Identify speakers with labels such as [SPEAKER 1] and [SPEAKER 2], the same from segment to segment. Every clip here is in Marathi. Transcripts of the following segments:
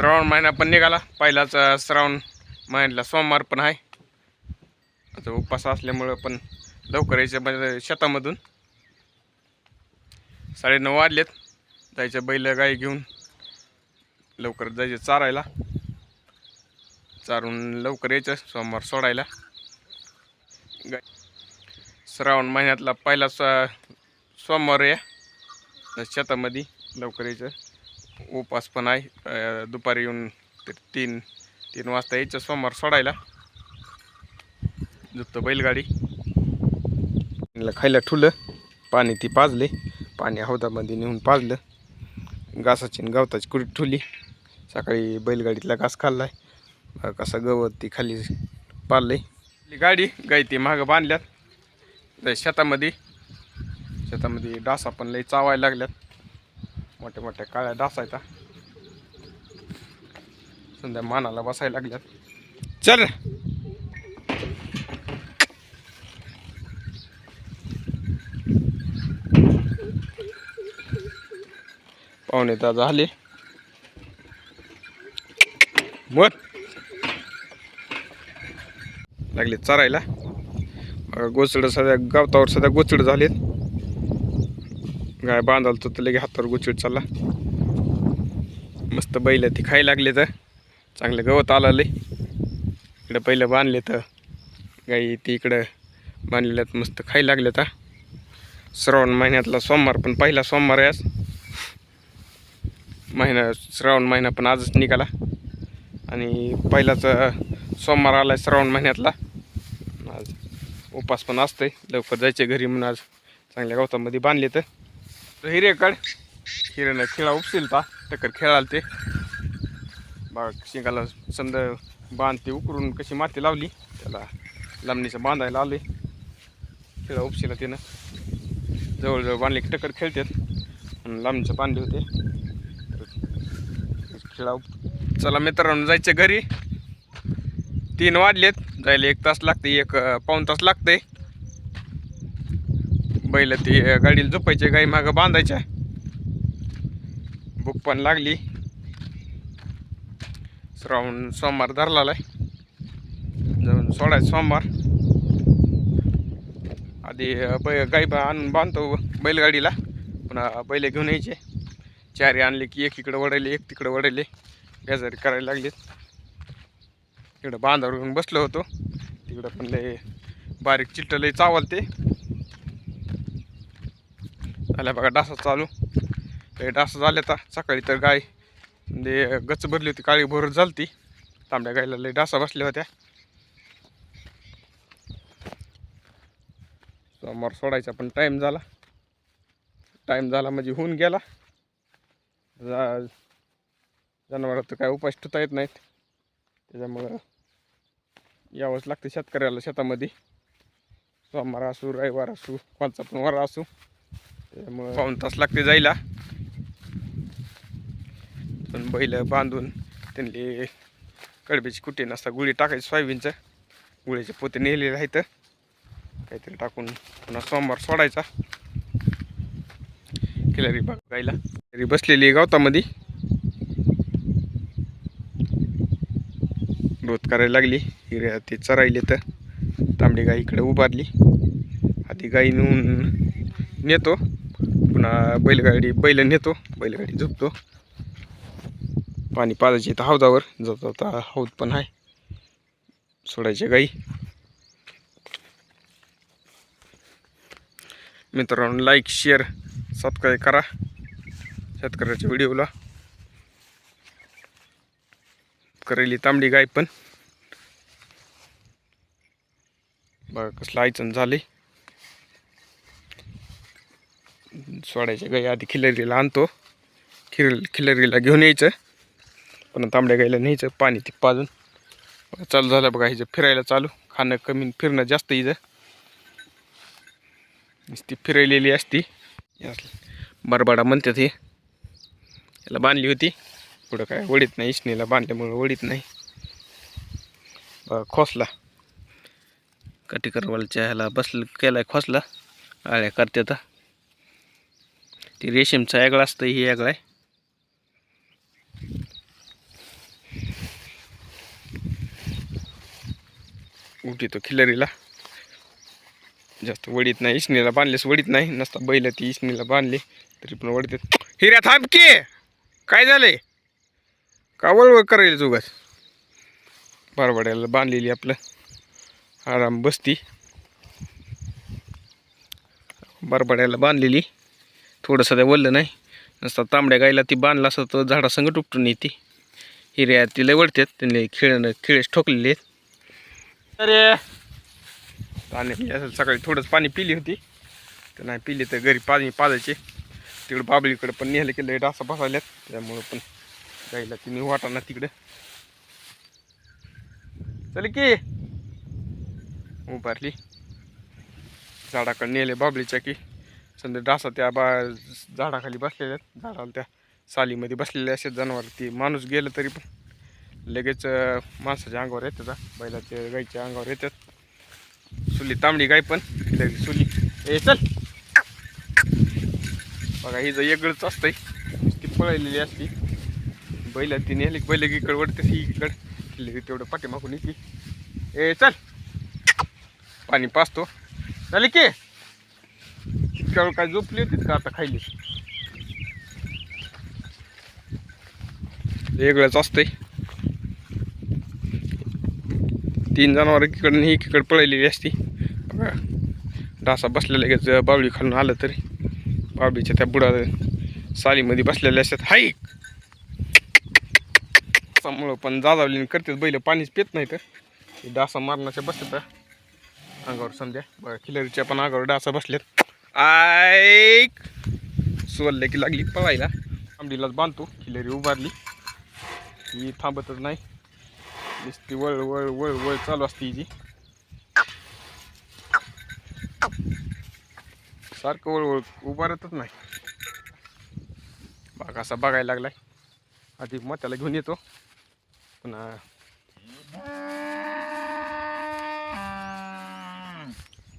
[SPEAKER 1] श्रावण महिना पण निघाला. पहिलाच श्रावण महिन्याला सोमवार पण आहे. आता उपास असल्यामुळं पण लवकर यायचं म्हणजे शेतामधून. साडेनऊ वाजलेत. जायच्या बैल गाई घेऊन लवकर जायचं चारायला. चारून लवकर यायचं सोमवार सोडायला. गाय श्रावण महिन्यातला पहिला स सोमवार या शेतामध्ये लवकर यायचं. उपास पण आहे. दुपारी येऊन ते तीन तीन वाजता यायच्या सोमवार सोडायला. झुपतं बैलगाडी. खायला ठुलं. पाणी ती पाजले. पाणी हौदामध्ये नेऊन पाजलं. घासाची आणि गवताची कुडी ठुली. सकाळी बैलगाडीतला घास खाल्लाय. बघा कसा गवत ती खाली पाळलंय गाडी गाई ती मागं बांधल्यात. शेतामध्ये. शेतामध्ये डासा पण लई चावायला लागल्यात. मोठ्या मोठ्या काळ्या डासायचा संध्या मानाला बसायला लागल्यात. चल. पाहुणे तर झाले. मत लागले चरायला. गोचड सध्या गावतावर सध्या गोचड झालेत. गाय बांधाल तर लगे हातावर गुचूट चालला. मस्त बैल ती खायला लागले तर चांगलं गवत आलं लय. इकडं पहिलं बांधले तर गाई ती इकडं बांधलेल्यात मस्त खायला लागले तर श्रावण महिन्यातला सोमवार पण पहिला सोमवार आहे आज. महिना श्रावण महिना पण आजच निघाला. आणि पहिलाच सोमवार आला आहे श्रावण महिन्यातला. आज उपास पण असतंय. लवकर जायचे घरी म्हणून आज चांगल्या गवतामध्ये बांधले तर हिरेकड हिरेनं खेळा उपसेल पा. टक्कर खेळाल ते. बाग शिंगाला समजा बांधते उकरून कशी माती लावली. त्याला लांबणीचं बांधायला आले खेळा उपसेला त्यानं. जवळजवळ बांधले की टक्कर खेळतात. आणि लांबणीचं बांधले होते. खेळा चला मित्रांनो जायचं घरी. तीन वाजलेत. जायला एक तास लागते एक पाऊन पाऊण तास लागते बैल ती गाडीला झोपायचे गाई मागं बांधायच्या. भूक पण लागली. श्रावण सोमवार धरला जाऊन सोडायचं सोमवार. आधी बै गाई बा- आणून बांधतो बैलगाडीला. पुन्हा बैल घेऊन यायचे. चारी आणले की एक इकडं वडायले एक तिकडं वडायले बेजारी करायला लागली इकडं बांधावर घेऊन बसलो होतो. तिकडं पण लय बारीक चिट्ट लय चावलते. झाल्या बघा डासा चालू. हे डासा झाले तर सकाळी तर गाय. म्हणजे गच भरली होती काळी भर झालती. तांबड्या गायला लय डासा बसल्या होत्या. सोमवार सोडायचा पण टाईम झाला. टाईम झाला म्हणजे होऊन गेला. जा जनावरात तर काय उपास ठेवता येत नाहीत. त्याच्यामुळं यावंच लागतं शेतकऱ्याला शेतामध्ये. सोमवार असू रविवार असू कोणचा पण वार असू. त्याच्यामुळं पाऊन तास लागते जायला. पण बैल बांधून त्यांनी कडब्याची कुटी नसता गुळी टाकायची सोयाबीनचं. गुळीचे पोते नेलेले आहेत. काहीतरी टाकून पुन्हा सोमवार सोडायचा. खिलारी बघायला तरी बसलेली आहे गवतामध्ये. रोत करायला लागली. हिऱ्या ते चरायले तर तांबडी गाई इकडे उभारली. आधी गाई नेऊन नेतो. पुन्हा बैलगाडी बैल नेतो बैलगाडी झोपतो पाणी पाजायचे इथं हौदावर जाता जाता हौद पण आहे. सोडायचे गाई. मित्रांनो लाईक शेअर सबस्क्राईब करा. शेतकऱ्याच्या व्हिडिओला. करेली तांबडी गाय पण. बघा कसलं आयचन झाले सोडायच्या गाई आधी खिलरीला आणतो. खिल खिलरीला घेऊन यायचं. पण तांबड्या गाईला न्यायचं पाणी ती पाजून. चालू झालं बघा हिचं फिरायला चालू. खाणं कमी फिरणं जास्त हिचं ती फिरायलेली असती. बरबाडा म्हणतात हे. याला बांधली होती. पुढं काय वडीत नाही इशनीला बांधल्यामुळं वडीत नाही. खोसला. कटिकरवालच्या ह्याला बसल केलाय खोसला. आळ्या तर ते रेशीमचा आगळा असतं ही आगळा आहे. उठितो खिलरीला जास्त वडीत नाही इसणीला बांधलेस वडीत नाही. नसता बैल ती इसणीला बांधली तरी पण वडीत हिऱ्या थांबके काय झाले का वळवळ करायला जोगाच बारवाड्याला बांधलेली आपलं. आराम बसती. बारबड्याला बांधलेली. थोडंसं ते वळलं नाही. नसता तांबड्या गायला ती बांधला असं तर झाडासंग उपटून येते. हिऱ्या तिला वळतात त्यांनी खेळणं खेळेस ठोकलेले आहेत. अरे! पाणी असं सकाळी थोडंच पाणी पिली होती. तर नाही पिली तर घरी पाणी पाजायचे. तिकडं बाबळीकडे पण नेलं केलं डासा बसायल्यात. त्यामुळं पण गाईला तिने वाटाना तिकडं. चल की. उभारली. झाडाकडे नेले बाबळीच्या की. समजा डासा त्या बा झाडाखाली बसलेल्या आहेत. झाडाला त्या सालीमध्ये बसलेले असे जनावर. ती माणूस गेलं तरी पण लगेच माणसाच्या अंगावर येतात बैलाच्या गाईच्या अंगावर येतात. सुली तांबडी गाय पण. लगेच सुली. ए चल. बघा ही जर वेगळंच असतंय ती पळलेली असती. बैला ती नेली बैल इकडं वडते ही इकडं. लगेच तेवढं पाठीमागून येते. ए चल. पाणी पाचतो झाले की? इतक्या वेळ काय झोपली होती का आता खायली? वेगळंच असतंय. तीन जनावर एकीकडे एकीकडे पळलेली असती. डासा बसलेला लगेच बावळी खालून आलं तरी. बावळीच्या त्या बुडा सालीमध्ये बसलेल्या असतात. हाय! त्यामुळं पण जाजावली करतेच बैल पाणीच पित नाही तर डासा मारण्याच्या बसतात अंगावर समजा. खिलरीच्या पण अंगावर डासा बसल्यात ऐक. सोलले की लागली पळायला. आंबडीलाच बांधतो. खिलरी उभारली. ही थांबतच नाही. नुसती वळ वळ वळ वळ चालू असते हिची. सारखं वळवळ उभारतच नाही. बाग असा बघायला लागलाय. आधी मत्याला घेऊन येतो. पुन्हा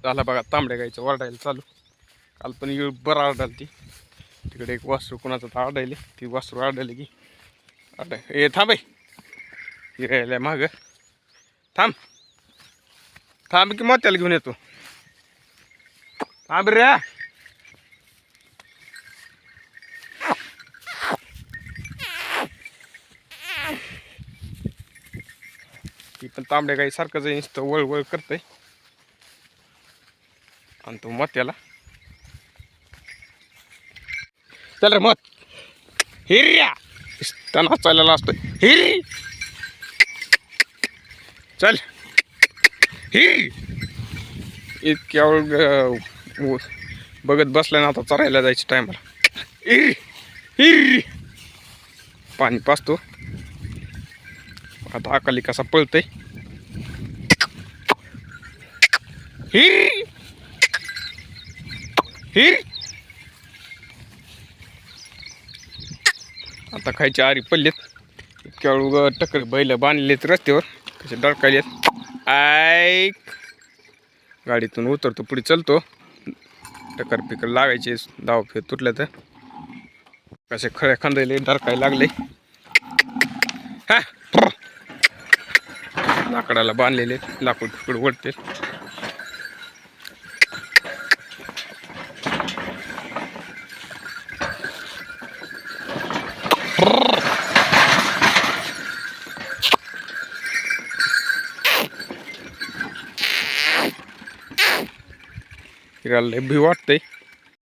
[SPEAKER 1] झाला बघा तांबड्या गाईचं ओरडायला चालू. काल पण येळ बरं आरडायला ती. तिकडे एक वासरू कोणाचं तर आरडायले. ती वासरू आढळली की. आढळ ए थांब यायला माग. थांब. थांब की मोत्याला घेऊन येतो. थांब रे. ती पण तांबड्या गाई सारखंच आहे वळवळ वळ वळ करतंय. आणि तो मोत्याला चल रे मत हिर्या. त्यांना चाललेला असतोय. हिर. चल. हिर. इतक्या वेळ बघत बसल्या ना आता चरायला जायचं टायमाला हिरी. हिर. पाणी पाचतो आता अकाली कसा पळतय. हिर. हिर. आता खायचे आरी पडलेत. इतक्या वेळ उगा टक्कर बैल बांधलेत रस्त्यावर. कसे डळकायलेत ऐक. गाडीतून उतरतो पुढे चलतो. टक्कर पिकर लागायचे दाव फेर तुटल्या तर कसे खळे खांदायले डरकाय लागले. हा. लाकडाला बांधलेले लाकूड फिकूड वळते फिरायला लय भी वाटतंय